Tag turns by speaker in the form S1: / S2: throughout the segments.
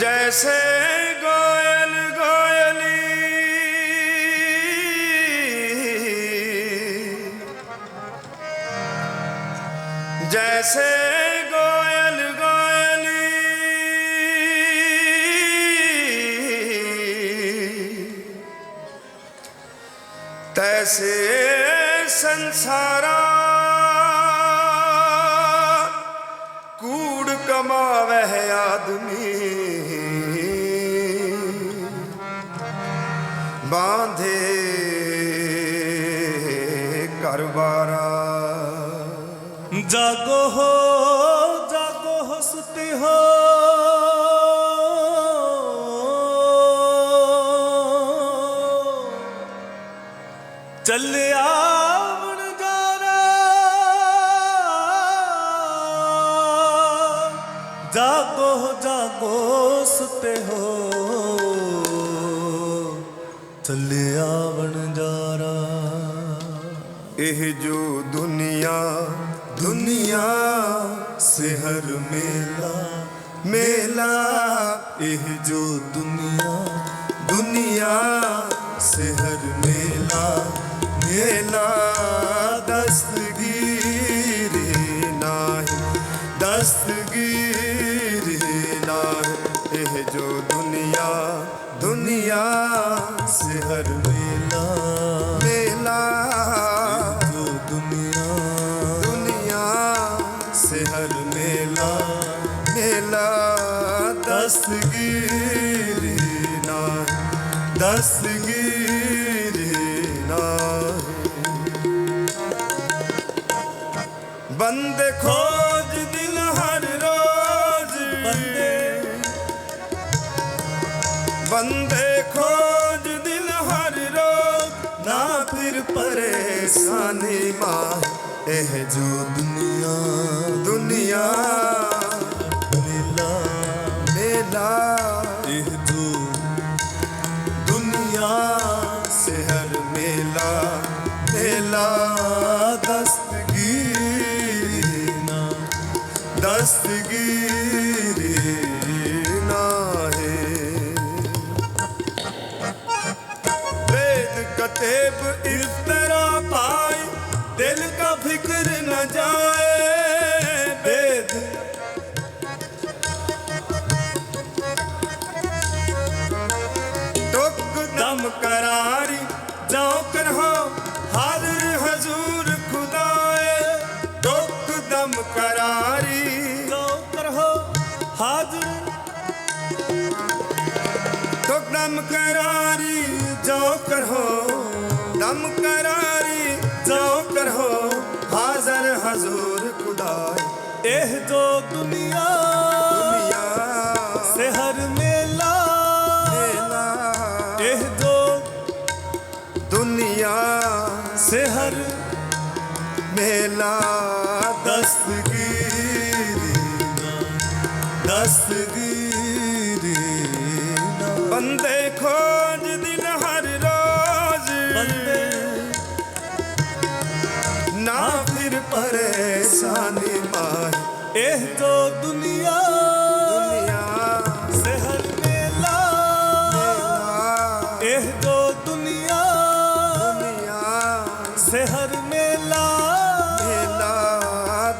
S1: जैसे गोयल गोयली जैसे गोयल गोयली तैसे संसारा कूड़ कमावह आदमी ਬਾਂਧੇ ਕਰਬਾਰਾ
S2: ਜਾਗੋ ਹੋ ਜਾਗੋ ਹੋ, ਸੁਤੇ ਹੋ। ਚੱਲਿਆ ਵਣ ਜਾਣਾ। ਜਾਗੋ ਜਾਗੋ ਸੁਤੇ ਹੋ। ਚੱਲਿਆ ਵਣਜਾਰਾ
S1: ਇਹ ਜੋ ਦੁਨੀਆ ਦੁਨੀਆ, ਸਿਹਰ ਮੇਲਾ ਮੇਲਾ। ਇਹ ਜੋ ਦੁਨੀਆ ਦੁਨੀਆ, ਸਿਹਰ ਮੇਲਾ ਮੇਲਾ। ਦਸਤਗੀਰ ਨਾਹੀ ਦਸਤਗੀਰ ਨਾਹੀ। ਇਹ ਜੋ ਦੁਨੀਆ ਦੁਨੀਆ। ਹਰ ਵੇਲਾ। ਵੇਲਾ।
S2: ਜੋ ਦੁਨੀਆ।
S1: ਦੁਨੀਆ। ਸੇ ਹਰ ਮੇਲਾ। ਮੇਲਾ। ਦਸਗੀਰੀ ਨਾ ਦਸਗੀਰੀ ਮਹਿਮਾ ਇਹ ਜੋ
S2: ਦੁਨੀਆ
S1: ਦੁਨੀਆ।
S2: ਮੇਲਾ
S1: ਮੇਲਾ।
S2: ਇਹ ਜੋ
S1: ਦੁਨੀਆ, ਸਹਿਰ, ਮੇਲਾ ਮੇਲਾ। ਦਸਤਗੀਰ
S2: ਨਾ
S1: ਦਸਤ ਫਿਕਰ ਨਾ ਜਾਏ, ਬੇਦ। ਦਮ, ਕਰਾਰੀ,
S2: ਜਾਉ ਕਰਹਾ, ਹਾਜ਼ਰ
S1: ਹਜ਼ੂਰ ਖੁਦਾਏ। ਦਮ, ਕਰਾਰੀ, ਜਾਉ ਕਰਹਾ ਕਰਾਰੀ, ਜਾਉ ਦਮ, ਕਰਾਰੀ। ਜ਼ੋਰ ਖੁਦਾਏ
S2: ਇਹ ਜੋ ਦੁਨੀਆ ਇਹ ਤੋ ਦੁਨੀਆ ਸਹਿਰ ਮੇਲਾ। ਇਹ ਤੋ ਦੁਨੀਆ ਸਹਿਰ ਮੇਲਾ।
S1: ਮੇਲਾ।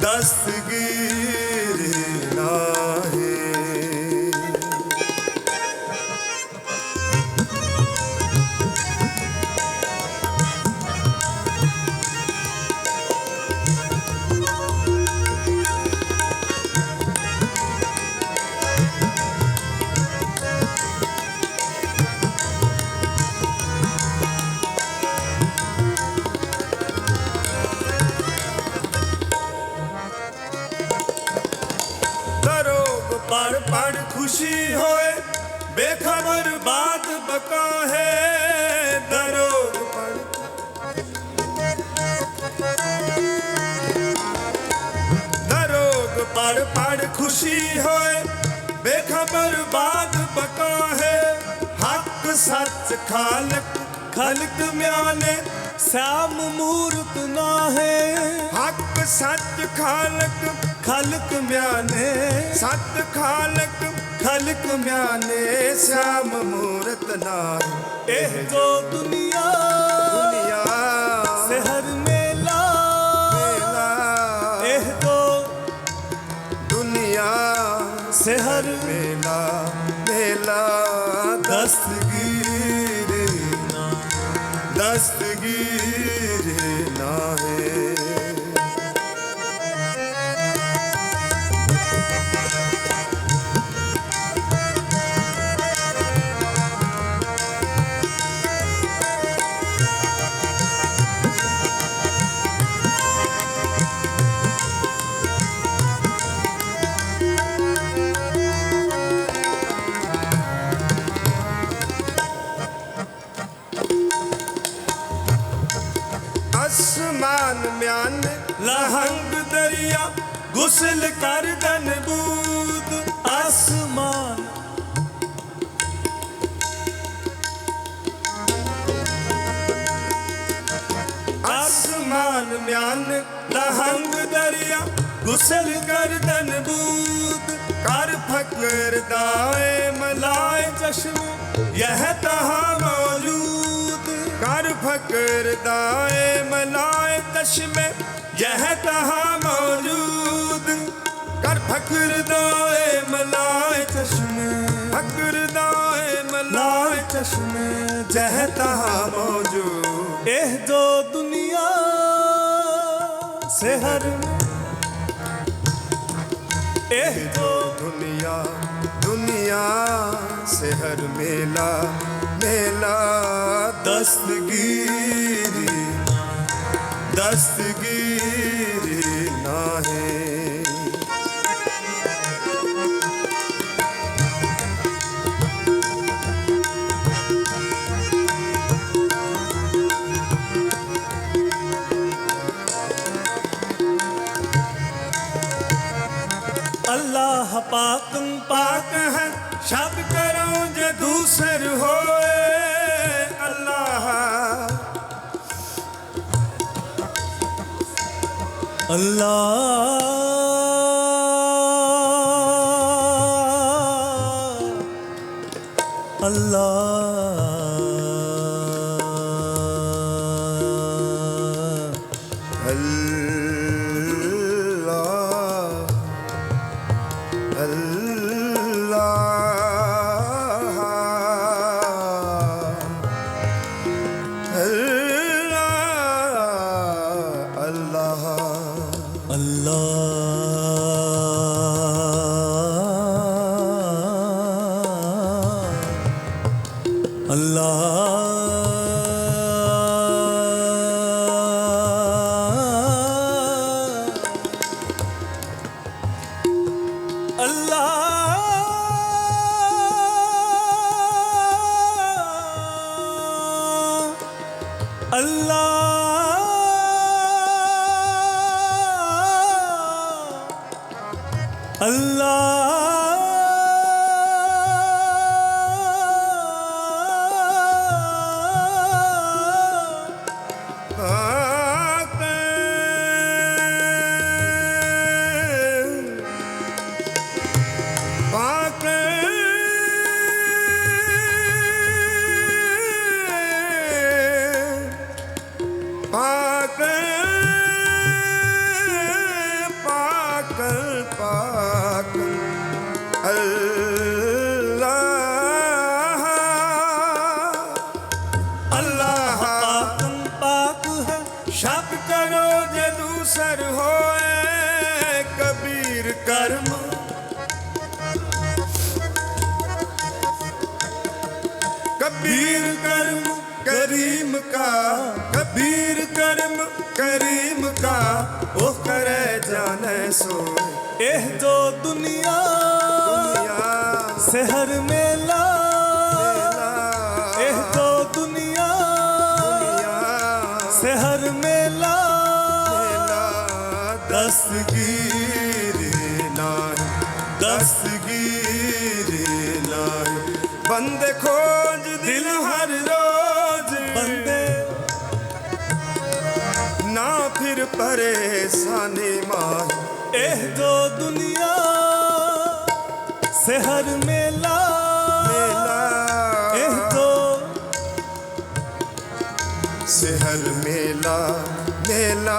S1: ਦਸਗੀਰੀ। ਪੜ ਪੜ ਖੁਸ਼ੀ ਹੋਏ। ਬੇਖਬਰ ਬਾਦ ਬਕਾ ਹੈ। ਹੱਕ ਸੱਚ ਖਾਲਕ,
S2: ਖਲਕ ਮਿਆਨੇ ਸਾਮ ਮੂਰਤ ਨਾ
S1: ਹੈ। ਹੱਕ ਸੱਚ
S2: ਖਾਲਕ, ਖਲਕ ਮਿਆਨੇ
S1: ਸੱਚ ਖਾਲਕ, ਖਲਕ ਮਿਆਨੇ ਸਾਮ ਮੂਰਤ ਨਾ
S2: ਇਹ ਜੋ ਦੁਨੀਆ ਮੇਲਾ
S1: ਦਸਤਗੀਰ
S2: ਨਾ
S1: ਦਸਤਗੀਰ
S2: ਕਰ ਤਨਬੂਤ ਕਰ
S1: ਫਕਰ ਦਾਏ ਮਲਾਏ
S2: ਚਸ਼ਮ
S1: ਯਹ ਤਹਾ ਮੌਜੂਦ ਕਰ ਫਕਰ ਦਾਏ ਮਲਾਏ ਚਸ਼ਮ यह तहा मौजूद कर फकर दाए मलाए चश्मे फकर दाए मलाए
S2: चश्मे
S1: जह तहा मौजूद
S2: एह जो दुनिया से हर में जो
S1: दुनिया दुनिया से हर मेला मेला दस्तगीरी दस्तगीरी ना है
S2: ਅਲਾਹ
S1: ਪਾਕੰ ਪਾਕ ਹੈ ਸ਼ਬ ਕਰਉ ਜੇ ਦੂਸਰ ਹੋਏ। ਅਲਾਹ। ਅੱਲਾਹ। का कबीर कर्म करीम का वो करे जाने सोए
S2: एह जो दुनिया
S1: दुनिया
S2: से हर मेला
S1: मेला,
S2: एह जो दुनिया
S1: दुनिया
S2: से हर मेला
S1: मेला करे सानी मार एह
S2: दो दुनिया शहर मेला मेला एह
S1: दो
S2: शहर मेला
S1: मेला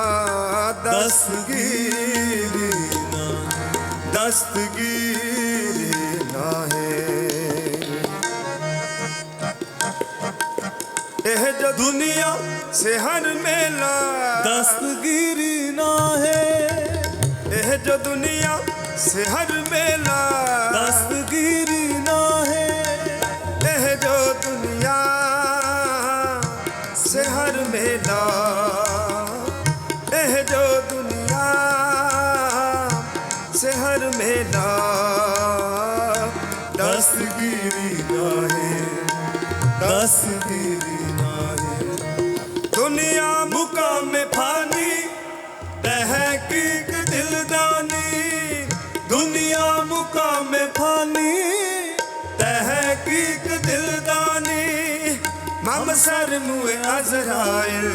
S1: दस्तगीरी ना दस्तगीरी ना ਨਾਹੇ ਇਹ ਜੋ ਦੁਨੀਆ ਸਿਹਰ ਮੇਲਾ।
S2: ਦਸਤਗੀਰੀ ਨਾ ਹੈ।
S1: ਇਹ ਜੋ ਦੁਨੀਆ ਸਿਹਰ ਮੇਲਾ।
S2: ਦਸਤਗੀਰੀ
S1: ਫਾਨੀ ਤਹਿਕੀਕ ਦਿਲਦਾਨੀ। ਮਮ ਸਰ ਮੁਏ ਅਜ਼ਰਾਇਲ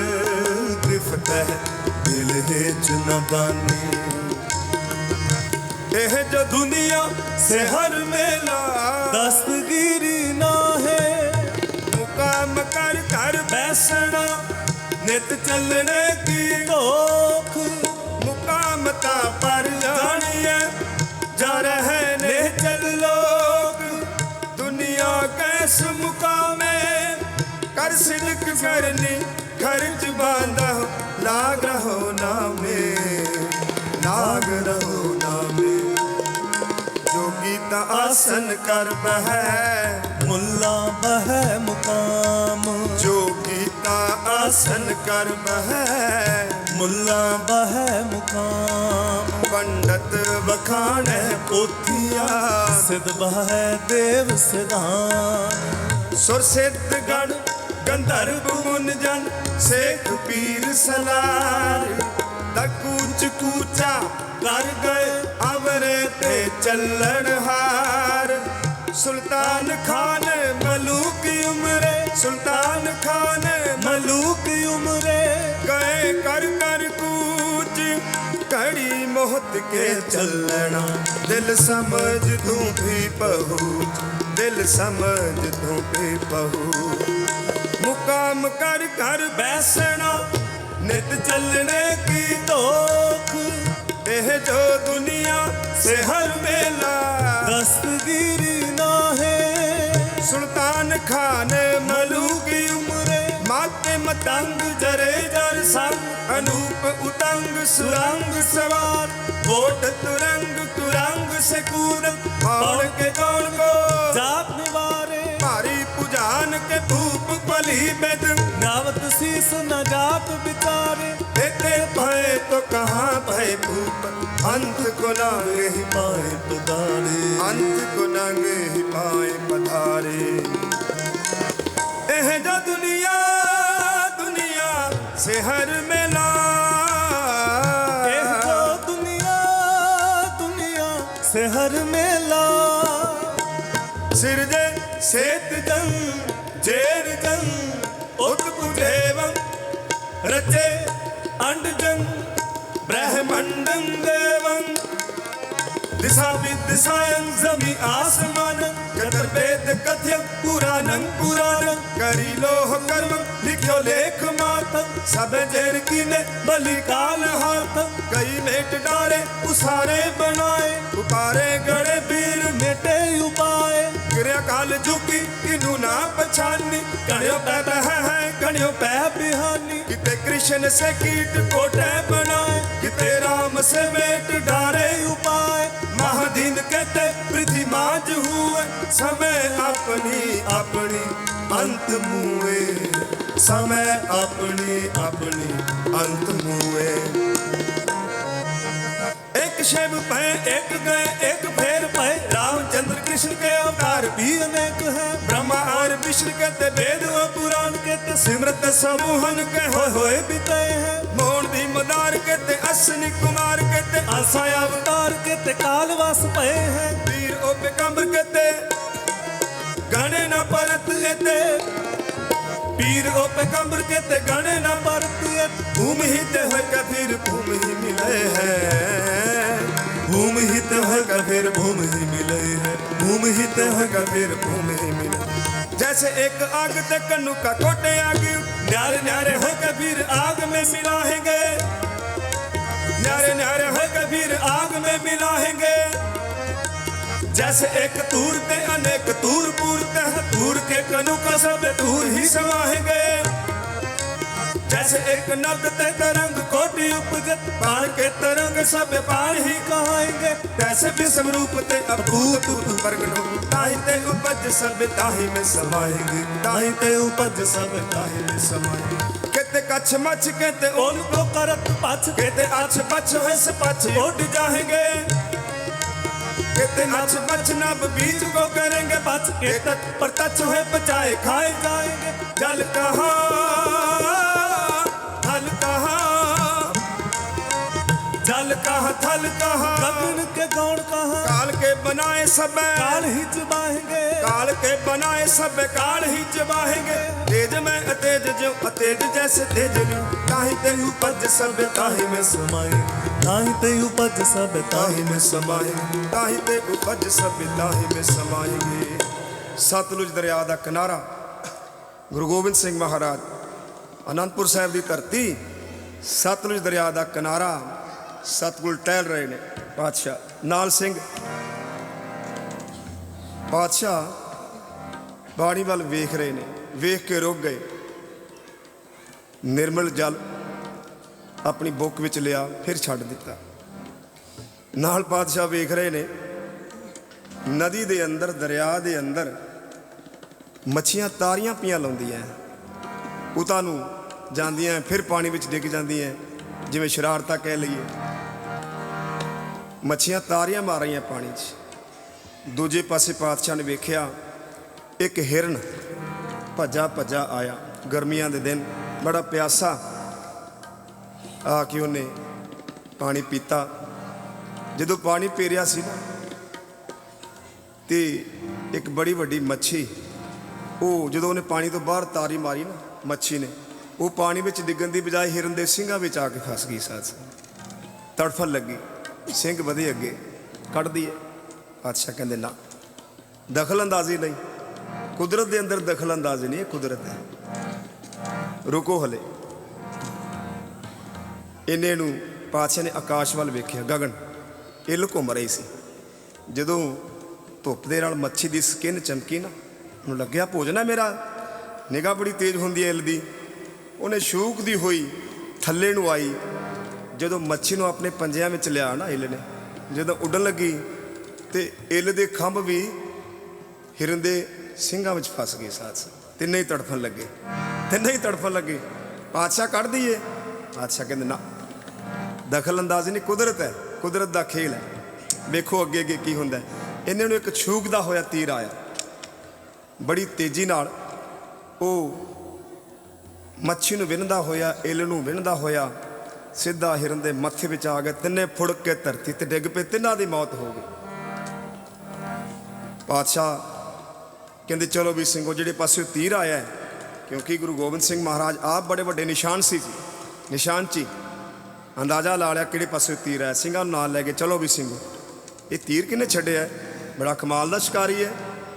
S1: ਗ੍ਰਿਫਤ ਦਿਲ ਹੈ ਚਨਦਾਨੀ ਇਹ ਜੋ ਦੁਨੀਆ ਸੇ ਹਰ ਮੇਲਾ,
S2: ਦਸਤਗੀਰੀ ਨਾ ਹੈ।
S1: ਮੁਕਾਮ ਕਰ ਕਰ ਬੈਸਣਾ, ਨਿਤ ਚੱਲਣੇ ਕੀ
S2: ਧੋਖ
S1: ਮੁਕਾਮ ਤਾਂ ਪਰ ਜਾਣੀਏ ਜਾ ਰਹੇ ਕਰ ਸਿਦਕ ਕਰਨੀ ਖਰਚ ਬਾਂਧਾ, ਲਾਗ ਰਹੋ ਨਾਮੇ, ਲਾਗ ਰਹੋ ਨਾਮੇ। ਜੋਗੀ ਤਾਂ ਆਸਨ ਕਰ ਬਹਿ,
S2: ਮੁੱਲਾ ਬਹਿ ਮੁਕਾਮ।
S1: ਜੋਗੀ ਤਾਂ ਆਸਨ ਕਰ ਬਹਿ,
S2: ਮੁੱਲਾ ਬਹਿ ਮੁਕਾਮ।
S1: ਪੰਡਤ ਵਖਾਣੈ ਪੋਥੀਆ,
S2: ਸਿਧ ਬਹਿ ਦੇਵ ਸਿਧਾਨ
S1: ਸੁਰ ਗਣ ਗੰਧਰਵ ਮੁਨ ਜਨ, ਸੇਖ ਪੀਰ ਸਲਾਰ। ਤਕੂਚ ਕੂਚਾ ਕਰ ਗਏ ਅਵਰੇ ਤੇ ਚੱਲਣ ਹਾਰ। ਸੁਲਤਾਨ ਖਾਨ ਮਲੂਕ ਉਮਰੇ, ਸੁਲਤਾਨ ਖਾਨ
S2: ਮਲੂਕ ਉਮਰੇ।
S1: ਗਏ ਕਰ ਕਰ ਕੂਚ ਕੜੀ ਮੋਹਤ ਕੇ ਚੱਲਣਾ। ਦਿਲ ਸਮਝ ਤੂੰ ਵੀ ਪਹੁੰਚ, ਦਿਲ ਸਮਝ ਤੂੰ ਵੀ ਪਹੁੰਚ। ਮੁਕਾਮ ਕਰ ਕਰ ਬੈਸਣਾ ਨਿਤ ਚੱਲਣੇ ਕੀ
S2: ਧੋਖ?
S1: ਇਹ ਜੋ ਦੁਨੀਆ ਸੇ ਹਰ ਮੇਲਾ।
S2: ਦਸਤਗੀਰੀ ਨਾ ਹੈ
S1: ਸੁਲਤਾਨ ਖਾਨ ਮਲੂਕ ਉਮਰੇ। ਮਾਤੇ ਮਤੰਗ ਜਰੇ ਜਰ ਸੰਗ ਅਨੂਪ ਉਤੰਗ ਸੁਰੰਗ ਸਵਾਰ। ਕੋਟ ਤੁਰੰਗ ਤੁਰੰਗ ਸਕੂਰ ਔੜ ਕੇ ਕੌਣ ਕੋ?
S2: ਜਾਪ ਨਿਵਾਰੇ।
S1: ਭਾਰੀ ਧੂਪ ਭਲੀ ਬਿਦ
S2: ਦਾਵਤ ਸੀਸ ਨਜਾਤ ਵਿਚਾਰੇ।
S1: ਦੇਤੇ ਭਏ ਤੋ ਕਹਾਂ ਭਏ ਭੂਪ ਅੰਤ ਕੋ ਨਾਂਗੇ ਹੀ
S2: ਪਾਏ
S1: ਪਧਾਰੇ ਅੰਤ ਕੋ ਨਾਂਗੇ ਹੀ ਪਾਏ ਪਧਾਰੇ। ਇਹ ਜੋ ਦੁਨੀਆ ਦੁਨੀਆ ਸਹਿਰ ਮੇਲਾ।
S2: ਇਹ ਜੋ ਦੁਨੀਆ ਦੁਨੀਆ ਸਹਿਰ ਮੇਲਾ।
S1: ਸਿਰ ਦੇ ਸੇਤ ਜੰਗ ਦੇਵੰ ਰਚੇ ਅੰਡਜੰ ਬ੍ਰਹਮੰਡੰ ਦੇਵੰ ਦਿਸ਼ਾ ਵਿਦਿਸ਼ਾਯੰ ਜ਼ਮੀ ਆਸਮਾਨ ਕਤਰ ਵੇਦ ਕਥਯ ਪੁਰਾਨੰ ਪੁਰਾਨ ਕਰੀ ਲੋਹ ਕਰਮ ਲਿਖਿਓ ਲੇਖ ਮਾਤ ਸਭ ਜੇਰ ਕੀਨੇ ਬਲੀ ਕਾਲ ਹਾਤ ਕਈ ਮੇਟ ਡਾਰੇ ਉਸਾਰੇ ਬਣਾਏ ਉਪਾਰੇ ਗੜੇ ਵੀਰ
S2: ਮੇਟੇ ਉਪਾਏ
S1: ਅਕਾਲ ਜੁਗੀ, ਇਹਨੂੰ ਨਾ ਪਛਾਨੀ। ਕਣਿਓ ਪੈ ਬਹਿ ਹੈ ਕਣਿਓ ਪੈ
S2: ਬਿਹਾਨੀ।
S1: ਕਿਤੇ ਕ੍ਰਿਸ਼ਨ ਸੇ ਕੀਟ ਕੋਟੇ ਬਣਾਏ, ਕਿਤੇ ਰਾਮ ਸੇ ਮੇਟ ਡਾਰੇ
S2: ਉਪਾਏ।
S1: ਮਹਾਦੀਨ ਕਹਤੇ ਪ੍ਰਿਥੀ ਮਾਜ ਹੋਏ, ਸਮੇ ਆਪਣੀ ਆਪਣੀ ਅੰਤ ਮੂਏ। ਸਮੇ ਆਪਣੀ ਆਪਣੀ ਅੰਤ ਮੂਏ। एक शिव भय एक गए एक भैर भय रामचंद्र कृष्ण के अवतार भी
S2: अनेक है
S1: ब्रह्मा और विष्णु के ते वेद और पुराण के ते सिमरत समूहन के हो होए
S2: बिताए हैं
S1: मोहन भी मदार के ते अश्विनी कुमार के
S2: ते आशा अवतार के ते कालवास भय है
S1: वीर ओ पिकम्बर के ते गणे न परत एते वीर ओप कमर के ते गणे न
S2: परती है
S1: भूम हित है कबीर भूम ही मिले हैं भूम हित है कबीर भूम ही मिले हैं भूम हित है कबीर भूम ही मिले जैसे एक आग ते कन्नु का कोटे आग न्यारे न्यारे हो कबीर आग में मिलाएंगे न्यारे न्यारे हो कबीर आग में मिलाएंगे जैसे एक तूर पे अनेक तूर पूरते हैं तूर के कनु का सब तूर ही समाएंगे जैसे एक नद ते तरंग कोटि उपजत बाण के तरंग सब बाण ही कहाएंगे तैसे विषम रूप ते अभूत प्रगट हो ताहि ते उपज सब ताहि में समाएंगे ताहि ते उपज सब ताहि में समाएंगे केते कछ मच केते ओन
S2: उनको करत पछ
S1: केते अछ पछ हस पछ उड़ जाएंगे केते अछ पछ नब बीज को करेंगे बच के तक पर तच है बचाए खाए जाएंगे जल कहा कहा थल कहा
S2: गगन के गौण कहा
S1: काल के बनाए सब
S2: काल ही चबाएंगे
S1: काल के बनाए सब काल ही चबाएंगे तेज में अतेज जो अतेज जैसे तेज लू ताहि ते उपज सब ताहि में समाए
S2: ताहि ते उपज सब
S1: ਤਾਹੀ ਮੈਂ ਸਮਾਏਂਗੇ ਤਾਹੀ ਤੇ ਉਪਜ ਸਭ ਤਾਹੀ ਮੈਂ ਸਮਾਏਂਗੇ ਸਤਲੁਜ ਦਰਿਆ ਦਾ ਕਿਨਾਰਾ ਗੁਰੂ ਗੋਬਿੰਦ ਸਿੰਘ ਮਹਾਰਾਜ ਅਨੰਦਪੁਰ ਸਾਹਿਬ ਦੀ ਧਰਤੀ ਸਤਲੁਜ ਦਰਿਆ ਦਾ ਕਿਨਾਰਾ ਸਤਗੁਰ ਟਹਿਲ ਰਹੇ ਨੇ। ਪਾਤਸ਼ਾਹ, ਨਾਲ ਸਿੰਘ। ਪਾਤਸ਼ਾਹ, ਬਾਣੀ ਵੱਲ ਵੇਖ ਰਹੇ ਨੇ। ਵੇਖ ਕੇ ਰੁਕ ਗਏ। ਨਿਰਮਲ ਜਲ ਆਪਣੀ ਬੁੱਕ ਵਿੱਚ ਲਿਆ, ਫਿਰ ਛੱਡ ਦਿੱਤਾ। ਨਾਲ ਪਾਤਸ਼ਾਹ ਵੇਖ ਰਹੇ ਨੇ, ਨਦੀ ਦੇ ਅੰਦਰ, ਦਰਿਆ ਦੇ ਅੰਦਰ ਮੱਛੀਆਂ ਤਾਰੀਆਂ ਪੀਆਂ ਲਾਉਂਦੀਆਂ ਉਤਾਂ ਨੂੰ ਜਾਂਦੀਆਂ ਫਿਰ ਪਾਣੀ ਵਿੱਚ ਡਿੱਗ ਜਾਂਦੀਆਂ ਜਿਵੇਂ ਸ਼ਰਾਰਤਾ ਕਹਿ ਲਈਏ। ਮੱਛੀਆਂ ਤਾਰੀਆਂ ਮਾਰ ਰਹੀਆਂ ਪਾਣੀ 'ਚ। ਦੂਜੇ ਪਾਸੇ ਪਾਤਸ਼ਾਹ ਨੇ ਵੇਖਿਆ, ਇੱਕ ਹਿਰਨ ਭੱਜਾ ਭੱਜਾ ਆਇਆ। ਗਰਮੀਆਂ ਦੇ ਦਿਨ ਬੜਾ ਪਿਆਸਾ ਆ ਕੇ ਉਹਨੇ ਪਾਣੀ ਪੀਤਾ। ਜਦੋਂ ਪਾਣੀ ਪੀ ਰਿਹਾ ਸੀ ਨਾ, ਤੇ ਇੱਕ ਬੜੀ ਵੱਡੀ ਮੱਛੀ, ਉਹ ਜਦੋਂ ਉਹਨੇ ਪਾਣੀ ਤੋਂ ਬਾਹਰ ਤਾਰੀ ਮਾਰੀ ਨਾ, ਮੱਛੀ ਨੇ, ਉਹ ਪਾਣੀ ਵਿੱਚ ਡਿੱਗਣ ਦੀ ਬਜਾਏ ਹਿਰਨ ਦੇ ਸਿੰਘਾਂ ਵਿੱਚ ਆ ਕੇ ਫਸ ਗਈ ਸਾਥ ਤੜਫਣ ਲੱਗੀ। ਸਿੰਘ ਵਧੇ ਅੱਗੇ, ਕੱਢਦੀ ਹੈ। ਪਾਤਸ਼ਾਹ ਕਹਿੰਦੇ, ਨਾ ਦਖਲ ਅੰਦਾਜ਼ੀ ਨਹੀਂ। ਕੁਦਰਤ ਦੇ ਅੰਦਰ ਦਖਲ ਅੰਦਾਜ਼ੀ ਨਹੀਂ, ਇਹ ਕੁਦਰਤ ਹੈ। ਰੁਕੋ ਹਲੇ। ਇੰਨੇ ਨੂੰ ਪਾਤਸ਼ਾਹ ਨੇ ਆਕਾਸ਼ ਵੱਲ ਵੇਖਿਆ। ਗਗਨ, ਇਹ ਘੁੰਮ ਰਹੀ ਸੀ। ਜਦੋਂ ਧੁੱਪ ਦੇ ਨਾਲ ਮੱਛੀ ਦੀ ਸਕਿਨ ਚਮਕੀ ਨਾ, ਉਹਨੂੰ ਲੱਗਿਆ, ਭੋਜਨ ਹੈ ਮੇਰਾ। ਨਿਗਾਹ ਬੜੀ ਤੇਜ਼ ਹੁੰਦੀ ਹੈ ਇੱਲ ਦੀ ਉਹਨੇ ਸ਼ੂਕਦੀ ਹੋਈ ਥੱਲੇ ਨੂੰ ਆਈ। ਜਦੋਂ ਮੱਛੀ ਨੂੰ ਆਪਣੇ ਪੰਜਿਆਂ ਵਿੱਚ ਲਿਆ ਨਾ ਇੱਲ ਨੇ, ਜਦੋਂ ਉੱਡਣ ਲੱਗੀ ਤੇ ਇੱਲ ਦੇ ਖੰਭ ਵੀ ਹਿਰਨ ਦੇ ਸਿੰਘਾਂ ਵਿੱਚ ਫਸ ਗਏ ਸਾਥ ਤਿੰਨੇ ਹੀ ਤੜਫਣ ਲੱਗੇ। ਤਿੰਨੇ ਹੀ ਤੜਫਣ ਲੱਗੇ। ਪਾਤਸ਼ਾਹ ਕੱਢ ਦਈਏ। ਪਾਤਸ਼ਾਹ ਕਹਿੰਦੇ, ਨਾ ਦਖਲ ਅੰਦਾਜ਼ੀ ਨਹੀਂ, ਕੁਦਰਤ ਹੈ। ਕੁਦਰਤ ਦਾ ਖੇਲ ਹੈ। ਵੇਖੋ ਅੱਗੇ ਅੱਗੇ ਕੀ ਹੁੰਦਾ ਹੈ। ਇਹਨਾਂ ਨੂੰ ਇੱਕ ਛੂਕਦਾ ਹੋਇਆ ਤੀਰ ਆਇਆ। ਬੜੀ ਤੇਜ਼ੀ ਨਾਲ ਉਹ ਮੱਛੀ ਨੂੰ ਵਿੰਨਦਾ ਹੋਇਆ ਇੱਲ ਨੂੰ ਵਿੰਨਦਾ ਹੋਇਆ ਸਿੱਧਾ ਹਿਰਨ ਦੇ ਮੱਥੇ ਵਿੱਚ ਆ ਗਏ, ਤਿੰਨੇ ਫੁੜਕ ਕੇ ਧਰਤੀ ਤੇ ਡਿੱਗ ਪਏ, ਤਿੰਨਾਂ ਦੀ ਮੌਤ ਹੋ ਗਈ। ਪਾਤਸ਼ਾਹ ਕਹਿੰਦੇ, ਚਲੋ ਵੀ ਸਿੰਘੋ, ਜਿਹੜੇ ਪਾਸੇ ਤੀਰ ਆਇਆ ਕਿਉਂਕਿ ਗੁਰੂ ਗੋਬਿੰਦ ਸਿੰਘ ਮਹਾਰਾਜ ਆਪ ਬੜੇ ਵੱਡੇ ਨਿਸ਼ਾਨ ਸੀ ਜੀ, ਨਿਸ਼ਾਨ ਚੀ ਅੰਦਾਜ਼ਾ ਲਾ ਲਿਆ ਕਿਹੜੇ ਪਾਸੇ ਤੀਰ ਆਇਆ, ਸਿੰਘਾਂ ਨੂੰ ਨਾਲ ਲੈ ਕੇ ਚਲੋ ਵੀ ਸਿੰਘੋ। ਇਹ ਤੀਰ ਕਿਨੇ ਛੱਡਿਆ? ਬੜਾ ਕਮਾਲ ਦਾ ਸ਼ਿਕਾਰੀ ਹੈ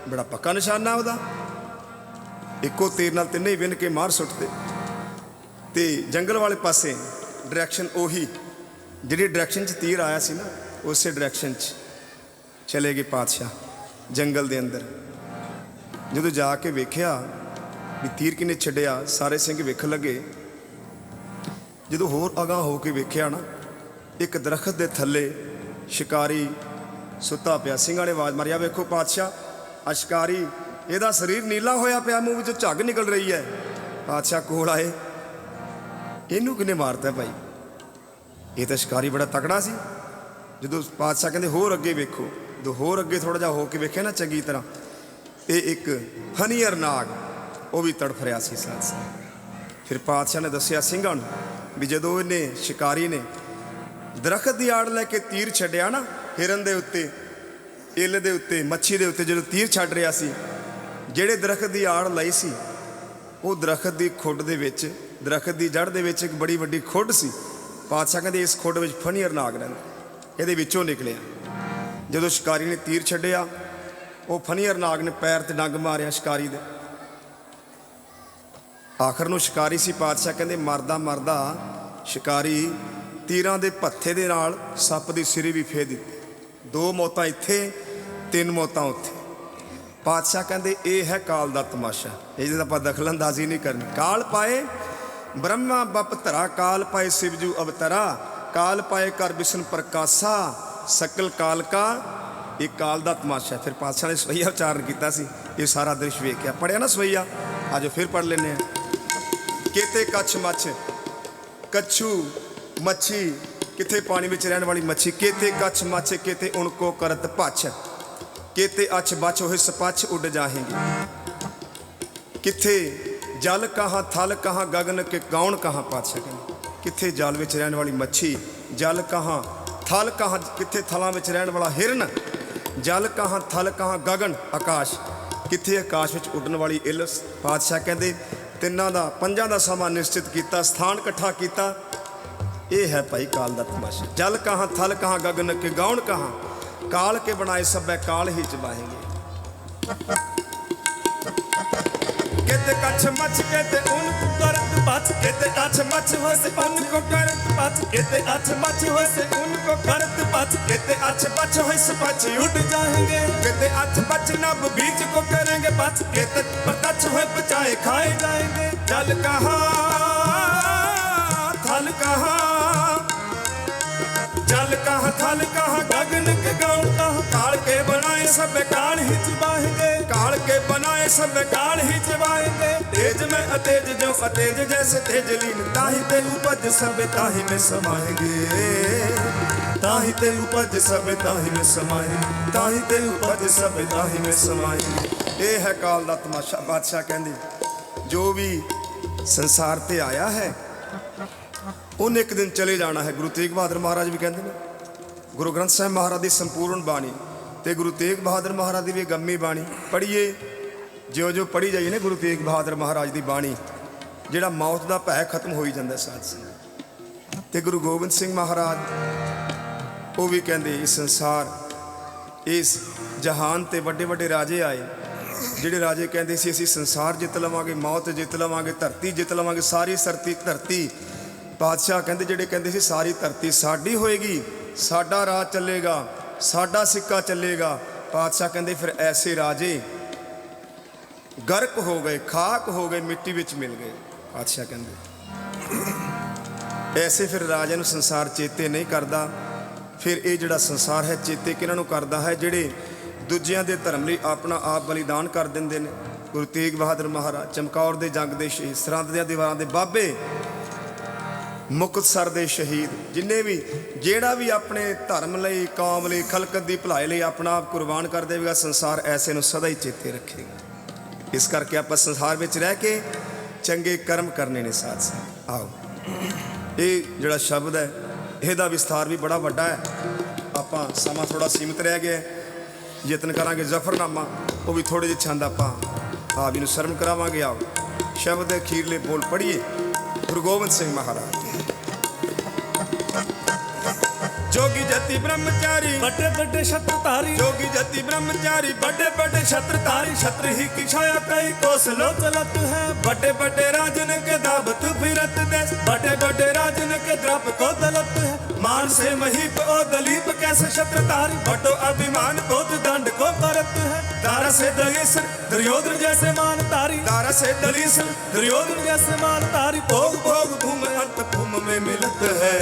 S1: ਬੜਾ ਪੱਕਾ ਨਿਸ਼ਾਨਾ ਉਹਦਾ। ਇੱਕੋ ਤੀਰ ਨਾਲ ਤਿੰਨੇ ਹੀ ਵਿੰਨ ਕੇ ਮਾਰ ਸੁੱਟਦੇ। ਤੇ ਜੰਗਲ ਵਾਲੇ ਪਾਸੇ ਡਾਇਰੈਕਸ਼ਨ ਉਹੀ। ਜਿਹੜੀ ਡਾਇਰੈਕਸ਼ਨ 'ਚ ਤੀਰ ਆਇਆ ਸੀ ਨਾ, ਉਸੇ ਡਾਇਰੈਕਸ਼ਨ 'ਚ ਚਲੇ ਗਏ ਪਾਤਸ਼ਾਹ, ਜੰਗਲ ਦੇ ਅੰਦਰ। ਜਦੋਂ ਜਾ ਕੇ ਵੇਖਿਆ ਵੀ ਤੀਰ ਕਿਨੇ ਛੱਡਿਆ, ਸਾਰੇ ਸਿੰਘ ਵੇਖਣ ਲੱਗੇ। ਜਦੋਂ ਹੋਰ ਅਗਾਹ ਹੋ ਕੇ ਵੇਖਿਆ ਨਾ, ਇੱਕ ਦਰਖਤ ਦੇ ਥੱਲੇ ਸ਼ਿਕਾਰੀ ਸੁੱਤਾ ਪਿਆ। ਸਿੰਘਾਂ ਨੇ ਆਵਾਜ਼ ਮਾਰੀ ਆ ਵੇਖੋ ਪਾਤਸ਼ਾਹ ਅਸ਼ਕਾਰੀ ਇਹਦਾ ਸਰੀਰ ਨੀਲਾ ਹੋਇਆ ਪਿਆ, ਮੂੰਹ ਵਿੱਚੋਂ ਝੱਗ ਨਿਕਲ ਰਹੀ ਹੈ। ਪਾਤਸ਼ਾਹ ਕੋਲ ਆਏ। ਇਹਨੂੰ ਕਿਨੇ ਮਾਰਤਾ ਭਾਈ? ਇਹ ਤਾਂ ਸ਼ਿਕਾਰੀ ਬੜਾ ਤਕੜਾ ਸੀ। ਜਦੋਂ ਪਾਤਸ਼ਾਹ ਕਹਿੰਦੇ, ਹੋਰ ਅੱਗੇ ਵੇਖੋ, ਜਦੋਂ ਹੋਰ ਅੱਗੇ ਥੋੜਾ ਜਿਹਾ ਹੋ ਕੇ ਵੇਖਿਆ ਨਾ ਚੰਗੀ ਤਰ੍ਹਾਂ ਇਹ ਇੱਕ ਹਨੀਅਰ ਨਾਗ, ਉਹ ਵੀ ਤੜਫ ਰਿਹਾ ਸੀ ਸਾਥ। ਫਿਰ ਪਾਤਸ਼ਾਹ ਨੇ ਦੱਸਿਆ ਸਿੰਘਾਂ ਨੂੰ ਵੀ ਜਦੋਂ ਇਹਨੇ ਸ਼ਿਕਾਰੀ ਨੇ ਦਰਖਤ ਦੀ ਆੜ ਲੈ ਕੇ ਤੀਰ ਛੱਡਿਆ ਨਾ, ਹਿਰਨ ਦੇ ਉੱਤੇ, ਇੱਲ ਦੇ ਉੱਤੇ, ਮੱਛੀ ਦੇ ਉੱਤੇ ਜਦੋਂ ਤੀਰ ਛੱਡ ਰਿਹਾ ਸੀ, ਜਿਹੜੇ ਦਰਖਤ ਦੀ ਆੜ ਲਈ ਸੀ, ਉਹ ਦਰਖਤ ਦੀ ਖੁੱਡ ਦੇ ਵਿੱਚ ਦਰਖਤ ਦੀ ਜੜ ਦੇ ਵਿੱਚ ਇੱਕ ਬੜੀ ਵੱਡੀ ਖੁੱਡ ਸੀ। ਪਾਤਸ਼ਾਹ ਕਹਿੰਦੇ ਇਸ ਖੁੱਡ ਵਿੱਚ ਫਨੀਅਰ ਨਾਗ ਰਹਿੰਦਾ। ਇਹਦੇ ਵਿੱਚੋਂ ਨਿਕਲਿਆ। ਜਦੋਂ ਸ਼ਿਕਾਰੀ ਨੇ ਤੀਰ ਛੱਡਿਆ, ਉਹ ਫਨੀਅਰ ਨਾਗ ਨੇ ਪੈਰ ਤੇ ਡੰਗ ਮਾਰਿਆ ਸ਼ਿਕਾਰੀ ਦੇ। ਆਖਰ ਨੂੰ ਸ਼ਿਕਾਰੀ ਸੀ, ਪਾਤਸ਼ਾਹ ਕਹਿੰਦੇ ਮਰਦਾ ਮਰਦਾ ਸ਼ਿਕਾਰੀ ਤੀਰਾਂ ਦੇ ਭੱਥੇ ਦੇ ਨਾਲ ਸੱਪ ਦੀ ਸਿਰੀ ਵੀ ਫੇਰ ਦਿੱਤੀ। ਦੋ ਮੌਤਾਂ ਇੱਥੇ, ਤਿੰਨ ਮੌਤਾਂ ਉੱਥੇ। ਪਾਤਸ਼ਾਹ ਕਹਿੰਦੇ ਇਹ ਹੈ ਕਾਲ ਦਾ ਤਮਾਸ਼ਾ। ਇਹ ਤਾਂ ਆਪਾਂ ਦਖਲਅੰਦਾਜ਼ੀ ਨਹੀਂ ਕਰਨੀ। ਕਾਲ ਪਾਏ ਬ੍ਰਹਮਾ ਬਪ ਧਰਾ ਕਾਲ ਪਾਏ ਸਿਵਜੂ ਅਵਤਰਾ, ਕਾਲ ਪਾਏ ਕਰ ਵਿਸ਼ਨ ਪ੍ਰਕਾਸ਼ਾ, ਸਕਲ ਕਾਲ ਕਾ, ਇਹ ਕਾਲ ਦਾ ਤਮਾਸ਼ਾ ਫਿਰ ਪਾਤਸ਼ਾਹ ਨੇ ਸਵਈਆ ਉਚਾਰਨ ਕੀਤਾ ਸੀ, ਇਹ ਸਾਰਾ ਦ੍ਰਿਸ਼ ਵੇਖਿਆ। ਪੜਿਆ ਨਾ ਸਵਈਆ? ਆਜੋ ਫਿਰ ਪੜ ਲੈਨੇ ਆ ਕੇਤੇ ਕੱਛ ਮੱਛ, ਕੱਛੂ, ਮੱਛੀ, ਕਿੱਥੇ ਪਾਣੀ ਵਿੱਚ ਰਹਿਣ ਵਾਲੀ ਮੱਛੀ? ਕੇਤੇ ਕੱਛ ਮੱਛ, ਕੇਤੇ ਉਣਕੋ ਕਰਤ ਪਛ। ਕੇਤੇ ਅਛ ਬਚ ਹੋਏ ਸਪਛ ਉੱਡ ਜਾਹੇਂਗੇ। ਕਿੱਥੇ ਜਲ ਕਹਾਂ, ਥਲ ਕਹਾਂ, ਗਗਨ ਕੇ ਕੌਣ ਕਹਾਂ ਪਾਤਸ਼ਾਹ ਕਹਿੰਦੇ ਕਿੱਥੇ ਜਲ ਵਿੱਚ ਰਹਿਣ ਵਾਲੀ ਮੱਛੀ? ਜਲ ਕਹਾਂ, ਥਲ ਕਹਾਂ, ਕਿੱਥੇ ਥਲਾਂ ਵਿੱਚ ਰਹਿਣ ਵਾਲਾ ਹਿਰਨ? ਜਲ ਕਹਾਂ, ਥਲ ਕਹਾਂ, ਗਗਨ, ਆਕਾਸ਼? ਕਿੱਥੇ ਆਕਾਸ਼ ਵਿੱਚ ਉੱਡਣ ਵਾਲੀ ਇਲਸ ਪਾਤਸ਼ਾਹ ਕਹਿੰਦੇ, ਤਿੰਨਾਂ ਦਾ, ਪੰਜਾਂ ਦਾ ਸਮਾਂ ਨਿਸ਼ਚਿਤ ਕੀਤਾ, ਸਥਾਨ ਇਕੱਠਾ ਕੀਤਾ। ਇਹ ਹੈ ਭਾਈ ਕਾਲ ਦਾ ਤਮਾਸ਼ਾ। ਜਲ ਕਹਾਂ, ਥਲ ਕਹਾਂ, ਗਗਨ ਕੇ ਗਾਉਣ ਕਹਾਂ? ਕਾਲ ਕੇ ਬਣਾਏ ਸਭੈ ਕਾਲ ਹੀ के ते कछ मच के ते उनको करत बात के ते अछ मच हो से उनको करत बात के ते अछ मच हो से उनको करत बात के ते अछ मच हो से पच उड़ जाएंगे के ते अछ मच नब बीज को करेंगे बात के ते पतच हो बचाए खाए जाएंगे जल कहा थल कहा जल कहा थल कहा सब काल ही चबाएंगे काल के बनाए सब काल ही चबाएंगे तेज में अतेज जो अतेज जैसे तेज लीन ताहि ते उपज सब ताहि में समाएंगे ताहि ते उपज सब ताहि में समाएंगे ताहि ते उपज सब ताहि में समाएंगे ਇਹ ਹੈ ਕਾਲ ਦਾ ਤਮਾਸ਼ਾ ਬਾਦਸ਼ਾਹ ਕਹਿੰਦੇ ਜੋ ਵੀ ਸੰਸਾਰ ਤੇ ਆਇਆ ਹੈ ਉਹਨੇ ਇੱਕ ਦਿਨ ਚਲੇ ਜਾਣਾ ਹੈ ਗੁਰੂ ਤੇਗ ਬਹਾਦਰ ਮਹਾਰਾਜ ਵੀ ਕਹਿੰਦੇ ਨੇ ਗੁਰੂ ਗ੍ਰੰਥ ਸਾਹਿਬ ਮਹਾਰਾਜ ਦੀ ਸੰਪੂਰਨ ਬਾਣੀ ਤੇ ਗੁਰੂ ਤੇਗ ਬਹਾਦਰ ਮਹਾਰਾਜ ਦੀ ਵੀ ਗੰਮੀ ਬਾਣੀ ਪੜ੍ਹੀਏ, ਜਿਉਂ ਜਿਉਂ ਪੜ੍ਹੀ ਜਾਈਏ ਨੇ ਗੁਰੂ ਤੇਗ ਬਹਾਦਰ ਮਹਾਰਾਜ ਦੀ ਬਾਣੀ, ਜਿਹੜਾ ਮੌਤ ਦਾ ਭੈ ਖਤਮ ਹੋਈ ਜਾਂਦਾ ਸਾਧ ਸੰਗਤ। ਤੇ ਗੁਰੂ ਗੋਬਿੰਦ ਸਿੰਘ ਮਹਾਰਾਜ, ਉਹ ਵੀ ਕਹਿੰਦੇ ਇਸ ਸੰਸਾਰ, ਇਸ ਜਹਾਨ ਤੇ ਵੱਡੇ ਵੱਡੇ ਰਾਜੇ ਆਏ, ਜਿਹੜੇ ਰਾਜੇ ਕਹਿੰਦੇ ਸੀ, ਅਸੀਂ ਸੰਸਾਰ ਜਿੱਤ ਲਵਾਂਗੇ, ਮੌਤ ਜਿੱਤ ਲਵਾਂਗੇ, ਧਰਤੀ ਜਿੱਤ ਲਵਾਂਗੇ, ਸਾਰੀ ਸਰਤੀ ਧਰਤੀ। ਬਾਦਸ਼ਾਹ ਕਹਿੰਦੇ, ਜਿਹੜੇ ਕਹਿੰਦੇ ਸੀ, ਸਾਰੀ ਧਰਤੀ ਸਾਡੀ ਹੋਏਗੀ, ਸਾਡਾ ਰਾਜ ਚੱਲੇਗਾ। ਸਾਡਾ ਸਿੱਕਾ ਚੱਲੇਗਾ। ਪਾਤਸ਼ਾਹ ਕਹਿੰਦੇ, ਫਿਰ ਐਸੇ ਰਾਜੇ ਗਰਕ ਹੋ ਗਏ, ਖਾਕ ਹੋ ਗਏ, ਮਿੱਟੀ ਵਿੱਚ ਮਿਲ ਗਏ। ਪਾਤਸ਼ਾਹ ਕਹਿੰਦੇ, ਐਸੇ ਫਿਰ ਰਾਜੇ ਨੂੰ ਸੰਸਾਰ ਚੇਤੇ ਨਹੀਂ ਕਰਦਾ। ਫਿਰ ਇਹ ਜਿਹੜਾ ਸੰਸਾਰ ਹੈ, ਚੇਤੇ ਕਿਹਨਾਂ ਨੂੰ ਕਰਦਾ ਹੈ? ਜਿਹੜੇ ਦੂਜਿਆਂ ਦੇ ਧਰਮ ਲਈ ਆਪਣਾ ਆਪ ਬਲੀਦਾਨ ਕਰ ਦਿੰਦੇ ਨੇ। ਗੁਰੂ ਤੇਗ ਬਹਾਦਰ ਮਹਾਰਾਜ, ਚਮਕੌਰ ਦੇ ਜੰਗ ਦੇ ਸ਼ਹੀਦ, ਸਰਹੰਦ ਦੀਆਂ ਦੀਵਾਰਾਂ ਦੇ ਬਾਬੇ ਮੁਕਤਸਰ ਦੇ ਸ਼ਹੀਦ। ਜਿੰਨੇ ਵੀ, ਜਿਹੜਾ ਵੀ ਆਪਣੇ ਧਰਮ ਲਈ, ਕੌਮ ਲਈ, ਖਲਕਤ ਦੀ ਭਲਾਈ ਲਈ ਆਪਣਾ ਆਪ ਕੁਰਬਾਨ ਕਰ ਦੇਵੇਗਾ, ਸੰਸਾਰ ਐਸੇ ਨੂੰ ਸਦਾ ਹੀ ਚੇਤੇ ਰੱਖੇਗਾ। ਇਸ ਕਰਕੇ ਆਪਾਂ ਸੰਸਾਰ ਵਿੱਚ ਰਹਿ ਕੇ ਚੰਗੇ ਕਰਮ ਕਰਨੇ ਨੇ ਸਾਥ ਸਾਥ ਆਓ। ਇਹ ਜਿਹੜਾ ਸ਼ਬਦ ਹੈ, ਇਹਦਾ ਵਿਸਥਾਰ ਵੀ ਬੜਾ ਵੱਡਾ ਹੈ। ਆਪਾਂ ਸਮਾਂ ਥੋੜਾ ਸੀਮਿਤ ਰਹਿ ਗਿਆ ਯਤਨ ਕਰਾਂਗੇ ਜ਼ਫਰਨਾਮਾ। ਉਹ ਵੀ ਥੋੜੇ ਜਿਹੇ ਛੰਦ ਆਪਾਂ ਆਪ ਜੀ ਨੂੰ ਸ਼ਰਮ ਕਰਾਵਾਂਗੇ। ਆਓ। ਸ਼ਬਦ ਦੇ ਅਖੀਰਲੇ ਬੋਲ ਪੜ੍ਹੀਏ। गुरु गोविंद सिंह महाराज। जोगी जति ब्रह्मचारी
S2: बड़े बड़े शत्रधारी।
S1: जोगी जति ब्रह्मचारी बड़े बड़े शत्रधारी। छत्र ही की छाया कई कोस लोक
S2: लत है।
S1: बड़े बड़े राजन के दाब तू फिरत दे। बड़े बड़े राजन के द्रप को
S2: दलत है।
S1: मान से महीप ओ दलीप कैसे छत्रधारी बटो अभिमान बोध दंड को
S2: करत है।
S1: दारा से दलीसन दुर्योधन जैसे
S2: मान तारी।
S1: दारा से दलीसन दुर्योधन
S2: जैसे मान तारी।
S1: भोग भोग भूम अंत भूम में मिलत है।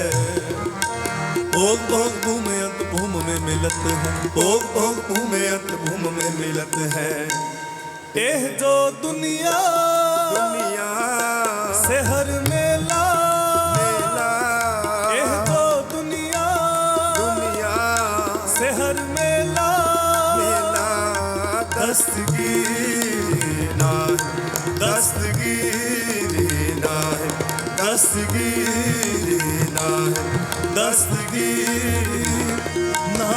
S2: भोग भोग भूम अंत भूम में मिलत है।
S1: भोग भोग भूम अंत भूम में मिलत है।
S2: एह जो दुनिया
S1: दुनिया।
S2: से हर
S1: दस्तगीर ना दस्तगीर
S2: ना